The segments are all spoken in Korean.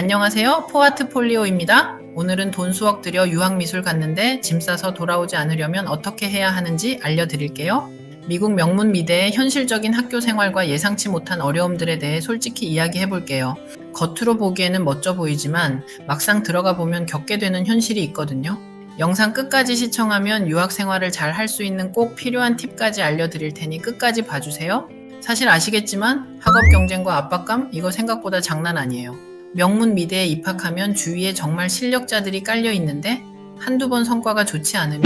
안녕하세요. 포아트폴리오입니다. 오늘은 돈 수억 들여 유학미술 갔는데 짐 싸서 돌아오지 않으려면 어떻게 해야 하는지 알려드릴게요. 미국 명문 미대의 현실적인 학교 생활과 예상치 못한 어려움들에 대해 솔직히 이야기해 볼게요. 겉으로 보기에는 멋져 보이지만 막상 들어가 보면 겪게 되는 현실이 있거든요. 영상 끝까지 시청하면 유학 생활을 잘 할 수 있는 꼭 필요한 팁까지 알려드릴 테니 끝까지 봐주세요. 사실 아시겠지만 학업 경쟁과 압박감 이거 생각보다 장난 아니에요. 명문 미대에 입학하면 주위에 정말 실력자들이 깔려 있는데 한두 번 성과가 좋지 않으면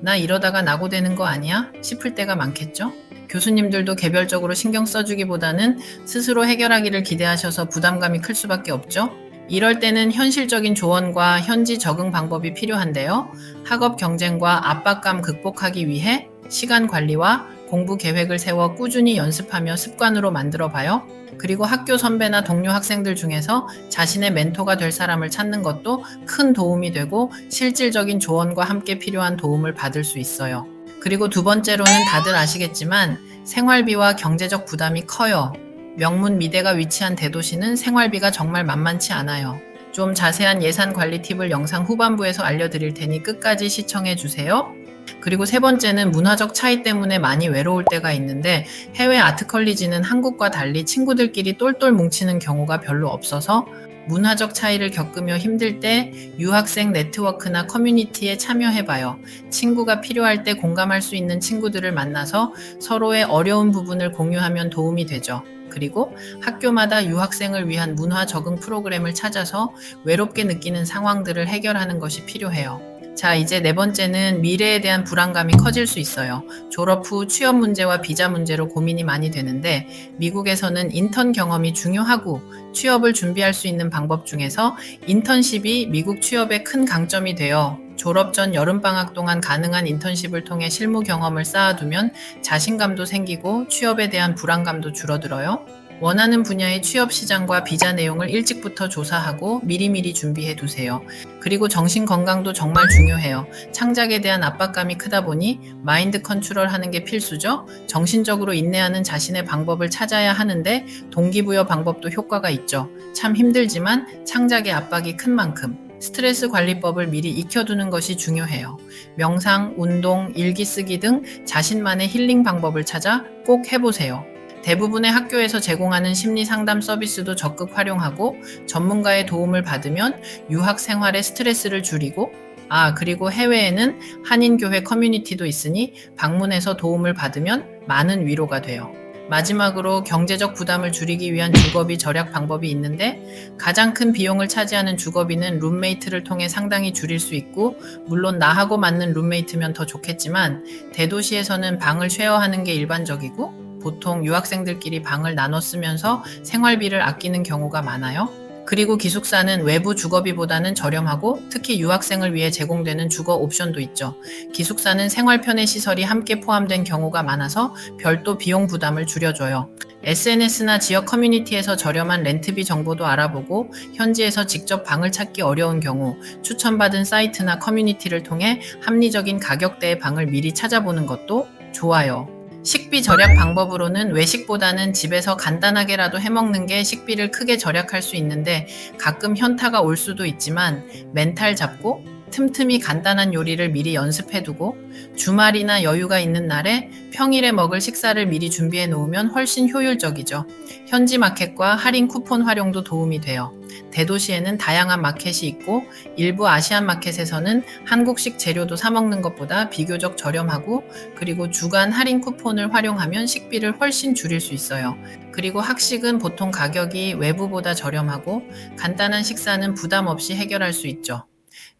나 이러다가 낙오되는 거 아니야? 싶을 때가 많겠죠? 교수님들도 개별적으로 신경 써주기보다는 스스로 해결하기를 기대하셔서 부담감이 클 수밖에 없죠? 이럴 때는 현실적인 조언과 현지 적응 방법이 필요한데요. 학업 경쟁과 압박감 극복하기 위해 시간 관리와 공부 계획을 세워 꾸준히 연습하며 습관으로 만들어 봐요. 그리고 학교 선배나 동료 학생들 중에서 자신의 멘토가 될 사람을 찾는 것도 큰 도움이 되고 실질적인 조언과 함께 필요한 도움을 받을 수 있어요. 그리고 두 번째로는 다들 아시겠지만 생활비와 경제적 부담이 커요. 명문 미대가 위치한 대도시는 생활비가 정말 만만치 않아요. 좀 자세한 예산 관리 팁을 영상 후반부에서 알려드릴 테니 끝까지 시청해 주세요. 그리고 세 번째는 문화적 차이 때문에 많이 외로울 때가 있는데 해외 아트 컬리지는 한국과 달리 친구들끼리 똘똘 뭉치는 경우가 별로 없어서 문화적 차이를 겪으며 힘들 때 유학생 네트워크나 커뮤니티에 참여해봐요. 친구가 필요할 때 공감할 수 있는 친구들을 만나서 서로의 어려운 부분을 공유하면 도움이 되죠. 그리고 학교마다 유학생을 위한 문화 적응 프로그램을 찾아서 외롭게 느끼는 상황들을 해결하는 것이 필요해요. 자, 이제 네 번째는 미래에 대한 불안감이 커질 수 있어요. 졸업 후 취업 문제와 비자 문제로 고민이 많이 되는데 미국에서는 인턴 경험이 중요하고 취업을 준비할 수 있는 방법 중에서 인턴십이 미국 취업의 큰 강점이 되어 졸업 전 여름방학 동안 가능한 인턴십을 통해 실무 경험을 쌓아두면 자신감도 생기고 취업에 대한 불안감도 줄어들어요. 원하는 분야의 취업 시장과 비자 내용을 일찍부터 조사하고 미리미리 준비해 두세요. 그리고 정신 건강도 정말 중요해요. 창작에 대한 압박감이 크다 보니 마인드 컨트롤 하는 게 필수죠. 정신적으로 인내하는 자신의 방법을 찾아야 하는데 동기부여 방법도 효과가 있죠. 참 힘들지만 창작의 압박이 큰 만큼 스트레스 관리법을 미리 익혀두는 것이 중요해요. 명상, 운동, 일기 쓰기 등 자신만의 힐링 방법을 찾아 꼭 해보세요. 대부분의 학교에서 제공하는 심리 상담 서비스도 적극 활용하고 전문가의 도움을 받으면 유학 생활의 스트레스를 줄이고 아, 그리고 해외에는 한인교회 커뮤니티도 있으니 방문해서 도움을 받으면 많은 위로가 돼요. 마지막으로 경제적 부담을 줄이기 위한 주거비 절약 방법이 있는데 가장 큰 비용을 차지하는 주거비는 룸메이트를 통해 상당히 줄일 수 있고 물론 나하고 맞는 룸메이트면 더 좋겠지만 대도시에서는 방을 쉐어하는 게 일반적이고 보통 유학생들끼리 방을 나눠 쓰면서 생활비를 아끼는 경우가 많아요. 그리고 기숙사는 외부 주거비보다는 저렴하고 특히 유학생을 위해 제공되는 주거 옵션도 있죠. 기숙사는 생활 편의 시설이 함께 포함된 경우가 많아서 별도 비용 부담을 줄여줘요. SNS나 지역 커뮤니티에서 저렴한 렌트비 정보도 알아보고 현지에서 직접 방을 찾기 어려운 경우 추천받은 사이트나 커뮤니티를 통해 합리적인 가격대의 방을 미리 찾아보는 것도 좋아요. 식비 절약 방법으로는 외식보다는 집에서 간단하게라도 해먹는 게 식비를 크게 절약할 수 있는데 가끔 현타가 올 수도 있지만 멘탈 잡고 틈틈이 간단한 요리를 미리 연습해두고 주말이나 여유가 있는 날에 평일에 먹을 식사를 미리 준비해 놓으면 훨씬 효율적이죠. 현지 마켓과 할인 쿠폰 활용도 도움이 돼요. 대도시에는 다양한 마켓이 있고 일부 아시안 마켓에서는 한국식 재료도 사먹는 것보다 비교적 저렴하고 그리고 주간 할인 쿠폰을 활용하면 식비를 훨씬 줄일 수 있어요. 그리고 학식은 보통 가격이 외부보다 저렴하고 간단한 식사는 부담 없이 해결할 수 있죠.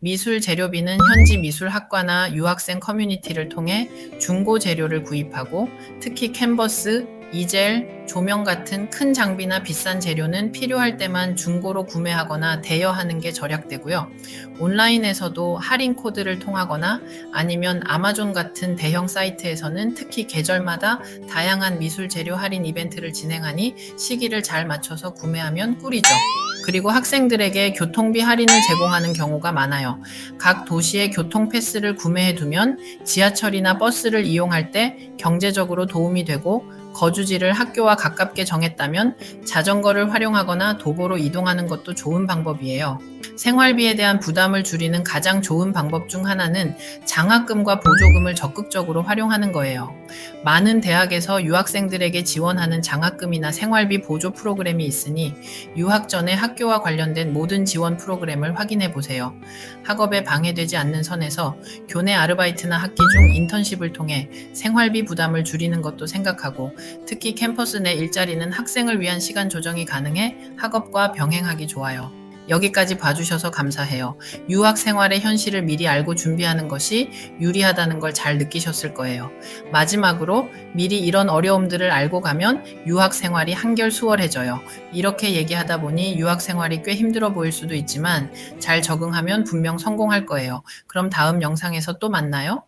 미술 재료비는 현지 미술학과나 유학생 커뮤니티를 통해 중고 재료를 구입하고 특히 캔버스, 이젤, 조명 같은 큰 장비나 비싼 재료는 필요할 때만 중고로 구매하거나 대여하는 게 절약되고요. 온라인에서도 할인 코드를 통하거나 아니면 아마존 같은 대형 사이트에서는 특히 계절마다 다양한 미술 재료 할인 이벤트를 진행하니 시기를 잘 맞춰서 구매하면 꿀이죠. 그리고 학생들에게 교통비 할인을 제공하는 경우가 많아요. 각 도시의 교통 패스를 구매해 두면 지하철이나 버스를 이용할 때 경제적으로 도움이 되고 거주지를 학교와 가깝게 정했다면 자전거를 활용하거나 도보로 이동하는 것도 좋은 방법이에요. 생활비에 대한 부담을 줄이는 가장 좋은 방법 중 하나는 장학금과 보조금을 적극적으로 활용하는 거예요. 많은 대학에서 유학생들에게 지원하는 장학금이나 생활비 보조 프로그램이 있으니 유학 전에 학교와 관련된 모든 지원 프로그램을 확인해 보세요. 학업에 방해되지 않는 선에서 교내 아르바이트나 학기 중 인턴십을 통해 생활비 부담을 줄이는 것도 생각하고 특히 캠퍼스 내 일자리는 학생을 위한 시간 조정이 가능해 학업과 병행하기 좋아요. 여기까지 봐주셔서 감사해요. 유학 생활의 현실을 미리 알고 준비하는 것이 유리하다는 걸 잘 느끼셨을 거예요. 마지막으로 미리 이런 어려움들을 알고 가면 유학 생활이 한결 수월해져요. 이렇게 얘기하다 보니 유학 생활이 꽤 힘들어 보일 수도 있지만 잘 적응하면 분명 성공할 거예요. 그럼 다음 영상에서 또 만나요.